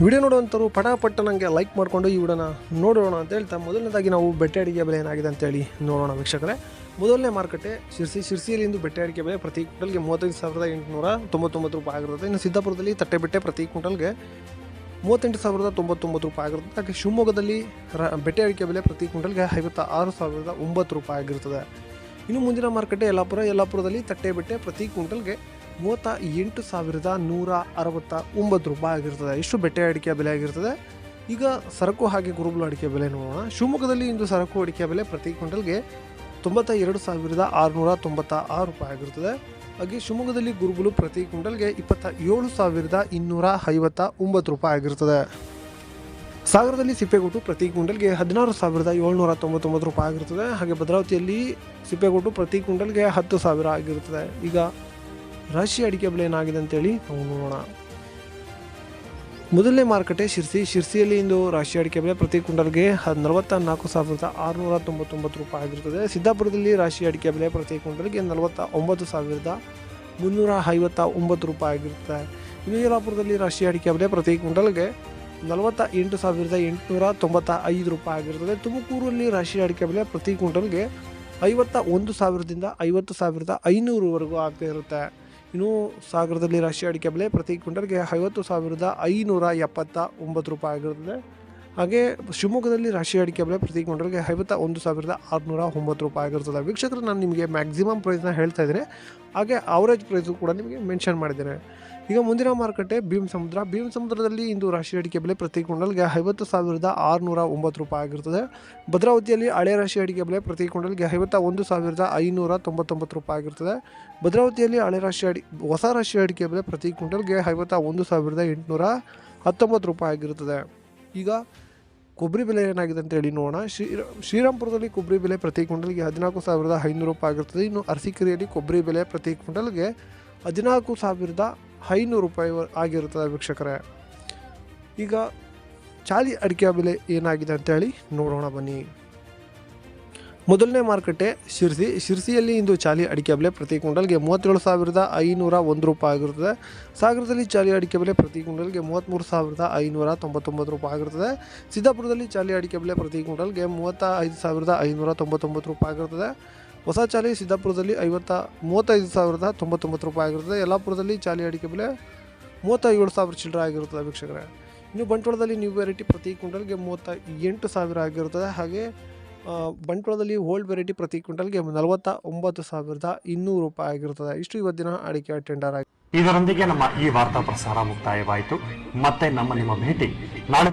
Video ನೋಡುವಂಥವ್ರು ಪಟಾಪಟ್ಟ ನನಗೆ like ಮಾಡಿಕೊಂಡು ಈ ವಿಡಿಯೋನ ನೋಡೋಣ ಅಂತ ಹೇಳ್ತಾ, ಮೊದಲನೇದಾಗಿ ನಾವು ಬೆಟ್ಟೆ ಅಡಿಕೆ ಬೆಲೆ ಏನಾಗಿದೆ ಅಂತೇಳಿ ನೋಡೋಣ ವೀಕ್ಷಕರೇ. ಮೊದಲನೇ ಮಾರುಕಟ್ಟೆ ಶಿರ್ಸಿ ಬೆಟ್ಟೆ ಅಡಿಕೆ ಬೆಲೆ ಪ್ರತಿ ಕ್ವಿಂಟಲ್ಗೆ ಮೂವತ್ತೈದು ಸಾವಿರದ ಎಂಟುನೂರ ತೊಂಬತ್ತೊಂಬತ್ತು ರೂಪಾಯಿ ಆಗಿರುತ್ತೆ. ಇನ್ನು ಸಿದ್ದಾಪುರದಲ್ಲಿ ತಟ್ಟೆ ಬೆಟ್ಟೆ ಪ್ರತಿ ಕ್ವಿಂಟಲ್ಗೆ ಮೂವತ್ತೆಂಟು ಸಾವಿರದ ತೊಂಬತ್ತೊಂಬತ್ತು ರೂಪಾಯಿ ಆಗಿರುತ್ತೆ. ಹಾಗೆ ಶಿವಮೊಗ್ಗದಲ್ಲಿ ರ, ಬೆಟ್ಟೆ ಅಡಿಕೆ ಬೆಲೆ ಪ್ರತಿ ಕ್ವಿಂಟಲ್ಗೆ ಐವತ್ತ ಆರು ಸಾವಿರದ ಒಂಬತ್ತು ರೂಪಾಯಿ ಆಗಿರ್ತದೆ. ಇನ್ನು ಮುಂದಿನ ಮಾರುಕಟ್ಟೆ ಯಲ್ಲಾಪುರ, ಯಲ್ಲಾಪುರದಲ್ಲಿ ತಟ್ಟೆ ಬೆಟ್ಟೆ ಪ್ರತಿ ಕ್ವಿಂಟಲ್ಗೆ ಮೂವತ್ತ ಎಂಟು ಸಾವಿರದ ನೂರ ಅರವತ್ತ ಒಂಬತ್ತು ರೂಪಾಯಿ ಆಗಿರ್ತದೆ. ಇಷ್ಟು ಬೆಟ್ಟೆ ಅಡಿಕೆಯ ಬೆಲೆ ಆಗಿರ್ತದೆ. ಈಗ ಸರಕು ಹಾಗೆ ಗುರುಬಲು ಅಡಿಕೆ ಬೆಲೆ ನೋಡೋಣ. ಶಿವಮೊಗ್ಗದಲ್ಲಿ ಇಂದು ಸರಕು ಅಡಿಕೆ ಬೆಲೆ ಪ್ರತಿ ಕ್ವಿಂಟಲ್ಗೆ ತೊಂಬತ್ತ ಎರಡು ಸಾವಿರದ ಆರುನೂರ ತೊಂಬತ್ತ ಆರು ರೂಪಾಯಿ ಆಗಿರ್ತದೆ. ಹಾಗೆ ಶಿವಮೊಗ್ಗದಲ್ಲಿ ಗುರುಬಲು ಪ್ರತಿ ಕ್ವಿಂಟಲ್ಗೆ ಇಪ್ಪತ್ತ ಏಳು ಸಾವಿರದ ಇನ್ನೂರ ಐವತ್ತ ಒಂಬತ್ತು ರೂಪಾಯಿ ಆಗಿರ್ತದೆ. ಸಾಗರದಲ್ಲಿ ಸಿಪ್ಪೆಗೊಟ್ಟು ಪ್ರತಿ ಕ್ವಿಂಟಲ್ಗೆ ಹದಿನಾರು ಸಾವಿರದ ಏಳ್ನೂರ ತೊಂಬತ್ತೊಂಬತ್ತು ರೂಪಾಯಿ ಆಗಿರ್ತದೆ. ಹಾಗೆ ಭದ್ರಾವತಿಯಲ್ಲಿ ಸಿಪ್ಪೆಗೊಟ್ಟು ಪ್ರತಿ ಕ್ವಿಂಟಲ್ಗೆ ಹತ್ತು ಸಾವಿರ ಆಗಿರುತ್ತದೆ ಈಗ ರಾಶಿ ಅಡಿಕೆ ಏನಾಗಿದೆ ಅಂತೇಳಿ ನಾವು ನೋಡೋಣ. ಮೊದಲನೇ ಮಾರುಕಟ್ಟೆ ಶಿರ್ಸಿ. ಶಿರ್ಸಿಯಲ್ಲಿ ಇಂದು ರಾಶಿ ಅಡಿಕೆ ಬೆಲೆ ಪ್ರತಿ ಕ್ವಿಂಟಲ್ಗೆ ನಲವತ್ತ ನಾಲ್ಕು ಸಾವಿರದ ಆರುನೂರ ತೊಂಬತ್ತೊಂಬತ್ತು ರೂಪಾಯಿ ಆಗಿರ್ತದೆ ಸಿದ್ದಾಪುರದಲ್ಲಿ ರಾಶಿ ಅಡಿಕೆ ಬೆಲೆ ಪ್ರತಿ ಕ್ವಿಂಟಲ್ಗೆ ನಲವತ್ತ ಒಂಬತ್ತು ಸಾವಿರದ ಮುನ್ನೂರ ಐವತ್ತ ಒಂಬತ್ತು ರೂಪಾಯಿ ಆಗಿರುತ್ತೆ ವಿಜಯಪುರದಲ್ಲಿ ರಾಶಿ ಅಡಿಕೆ ಬೆಲೆ ಪ್ರತಿ ಕುಂಟಲ್ಗೆ ನಲವತ್ತ ಎಂಟು ಸಾವಿರದ ಎಂಟುನೂರ ತೊಂಬತ್ತ ಐದು ರೂಪಾಯಿ ಆಗಿರುತ್ತದೆ. ತುಮಕೂರಲ್ಲಿ ರಾಶಿ ಅಡಿಕೆ ಬೆಲೆ ಪ್ರತಿ ಕುಂಟಲ್ಗೆ ಐವತ್ತ ಒಂದು ಸಾವಿರದಿಂದ ಐವತ್ತು ಸಾವಿರದ ಐನೂರವರೆಗೂ ಆಗ್ತಾ ಇರುತ್ತೆ. ಇನ್ನು ಸಾಗರದಲ್ಲಿ ರಾಶಿ ಅಡಿಕೆ ಬೆಲೆ ಪ್ರತಿ ಕ್ವಿಂಟಲ್ಗೆ ಐವತ್ತು ಸಾವಿರದ ಐನೂರ ಎಪ್ಪತ್ತ ಒಂಬತ್ತು ರೂಪಾಯಿ ಆಗಿರ್ತದೆ ಹಾಗೆ ಶಿವಮೊಗ್ಗದಲ್ಲಿ ರಾಶಿ ಅಡಿಕೆ ಬೆಲೆ ಪ್ರತಿ ಕ್ವಿಂಟಲ್ಗೆ ಐವತ್ತ ಒಂದು ಸಾವಿರದ ಆರುನೂರ ಒಂಬತ್ತು ರೂಪಾಯಿ ಆಗಿರ್ತದೆ. ವೀಕ್ಷಕರು, ನಾನು ನಿಮಗೆ ಮ್ಯಾಕ್ಸಿಮಮ್ ಪ್ರೈಸ್ನ ಹೇಳ್ತಾ ಇದ್ದೀನಿ. ಹಾಗೆ ಅವರೇಜ್ ಪ್ರೈಸು ಕೂಡ ನಿಮಗೆ ಮೆನ್ಷನ್ ಮಾಡಿದ್ದೇನೆ. ಈಗ ಮುಂದಿನ ಮಾರುಕಟ್ಟೆ ಭೀಮ್ ಸಮುದ್ರ. ಭೀಮ್ ಸಮುದ್ರದಲ್ಲಿ ಇಂದು ರಾಶಿ ಅಡಿಕೆ ಬೆಲೆ ಪ್ರತಿ ಕ್ವಿಂಟಲ್ಗೆ ಐವತ್ತು ಸಾವಿರದ ಆರುನೂರ ಒಂಬತ್ತು ರೂಪಾಯಿ ಆಗಿರ್ತದೆ. ಭದ್ರಾವತಿಯಲ್ಲಿ ಹಳೆ ರಾಶಿ ಅಡಿಕೆ ಬೆಲೆ ಪ್ರತಿ ಕ್ವಿಂಟಲ್ಗೆ ಐವತ್ತ ಒಂದು ಸಾವಿರದ ಐನೂರ ತೊಂಬತ್ತೊಂಬತ್ತು ರೂಪಾಯಿ ಆಗಿರ್ತದೆ. ಭದ್ರಾವತಿಯಲ್ಲಿ ಹಳೆ ರಾಶಿ ಅಡಿ, ಹೊಸ ರಾಶಿ ಅಡಿಕೆ ಬೆಲೆ ಪ್ರತಿ ಕ್ವಿಂಟಲ್ಗೆ ಐವತ್ತ ಒಂದು ಸಾವಿರದ ಎಂಟುನೂರ ಹತ್ತೊಂಬತ್ತು ರೂಪಾಯಿ ಆಗಿರ್ತದೆ. ಈಗ ಕೊಬ್ಬರಿ ಬೆಲೆ ಏನಾಗಿದೆ ಅಂತ ಹೇಳಿ ನೋಡೋಣ. ಶ್ರೀ ಶ್ರೀರಾಮ್ಪುರದಲ್ಲಿ ಕೊಬ್ಬರಿ ಬೆಲೆ ಪ್ರತಿ ಕ್ವಿಂಟಲ್ಗೆ ಹದಿನಾಲ್ಕು ಸಾವಿರದ ಐನೂರು ರೂಪಾಯಿ ಆಗಿರ್ತದೆ. ಇನ್ನು ಅರಸೀಕೆರೆಯಲ್ಲಿ ಕೊಬ್ಬರಿ ಬೆಲೆ ಪ್ರತಿ ಕ್ವಿಂಟಲ್ಗೆ ಹದಿನಾಲ್ಕು ಸಾವಿರದ ಐನೂರು ರೂಪಾಯಿ ಆಗಿರುತ್ತದೆ ವೀಕ್ಷಕರೇ. ಈಗ ಚಾಲಿ ಅಡಿಕೆ ಬೆಲೆ ಏನಾಗಿದೆ ಅಂತೇಳಿ ನೋಡೋಣ ಬನ್ನಿ. ಮೊದಲನೇ ಮಾರುಕಟ್ಟೆ ಶಿರ್ಸಿ. ಶಿರ್ಸಿಯಲ್ಲಿ ಇಂದು ಚಾಲಿ ಅಡಿಕೆ ಬೆಲೆ ಪ್ರತಿ ಕ್ವಿಂಟಲ್ಗೆ ಮೂವತ್ತೇಳು ಸಾವಿರದ ಐನೂರ ಒಂದು ರೂಪಾಯಿ ಆಗಿರುತ್ತದೆ. ಸಾಗರದಲ್ಲಿ ಚಾಲಿ ಅಡಿಕೆ ಬೆಲೆ ಪ್ರತಿ ಕ್ವಿಂಟಲ್ಗೆ ಮೂವತ್ತ್ಮೂರು ಸಾವಿರದ ಐನೂರ ತೊಂಬತ್ತೊಂಬತ್ತು ರೂಪಾಯಿ ಆಗಿರುತ್ತದೆ. ಸಿದ್ದಾಪುರದಲ್ಲಿ ಚಾಲಿ ಅಡಿಕೆ ಬೆಲೆ ಪ್ರತಿ ಕ್ವಿಂಟಲ್ಗೆ ಮೂವತ್ತ ಐದು ಸಾವಿರದ ಐನೂರ ತೊಂಬತ್ತೊಂಬತ್ತು ರೂಪಾಯಿ ಆಗಿರುತ್ತದೆ. ಹೊಸ ಚಾಲಿ ಸಿದ್ದಾಪುರದಲ್ಲಿ ಐವತ್ತ, ಮೂವತ್ತೈದು ಸಾವಿರದ ತೊಂಬತ್ತೊಂಬತ್ತು ರೂಪಾಯಿ ಆಗಿರುತ್ತದೆ. ಯಲ್ಲಾಪುರದಲ್ಲಿ ಚಾಲಿ ಅಡಿಕೆ ಬೆಲೆ ಮೂವತ್ತ ಏಳು ಸಾವಿರ ಚಿಲ್ಲರೆ ಆಗಿರುತ್ತದೆ, ವೀಕ್ಷಕರೇ. ಇನ್ನು ಬಂಟ್ವಾಳದಲ್ಲಿ ನ್ಯೂ ವೆರೈಟಿ ಪ್ರತಿ ಕ್ವಿಂಟಲ್ಗೆ ಮೂವತ್ತ ಎಂಟು ಸಾವಿರ ಆಗಿರುತ್ತದೆ. ಹಾಗೆ ಬಂಟ್ವಾಳದಲ್ಲಿ ಓಲ್ಡ್ ವೆರೈಟಿ ಪ್ರತಿ ಕ್ವಿಂಟಲ್ಗೆ ನಲವತ್ತ ಒಂಬತ್ತು ಸಾವಿರದ ಇನ್ನೂರು ರೂಪಾಯಿ ಆಗಿರುತ್ತದೆ. ಇಷ್ಟು ಇವತ್ತಿನ ಅಡಿಕೆ ಟೆಂಡರ್ ಆಗಿದೆ ಇದರೊಂದಿಗೆ ನಮ್ಮ ಈ ವಾರ್ತಾ ಪ್ರಸಾರ ಮುಕ್ತಾಯವಾಯಿತು. ಮತ್ತೆ ನಮ್ಮ ನಿಮ್ಮ ಭೇಟಿ ನಾಳೆ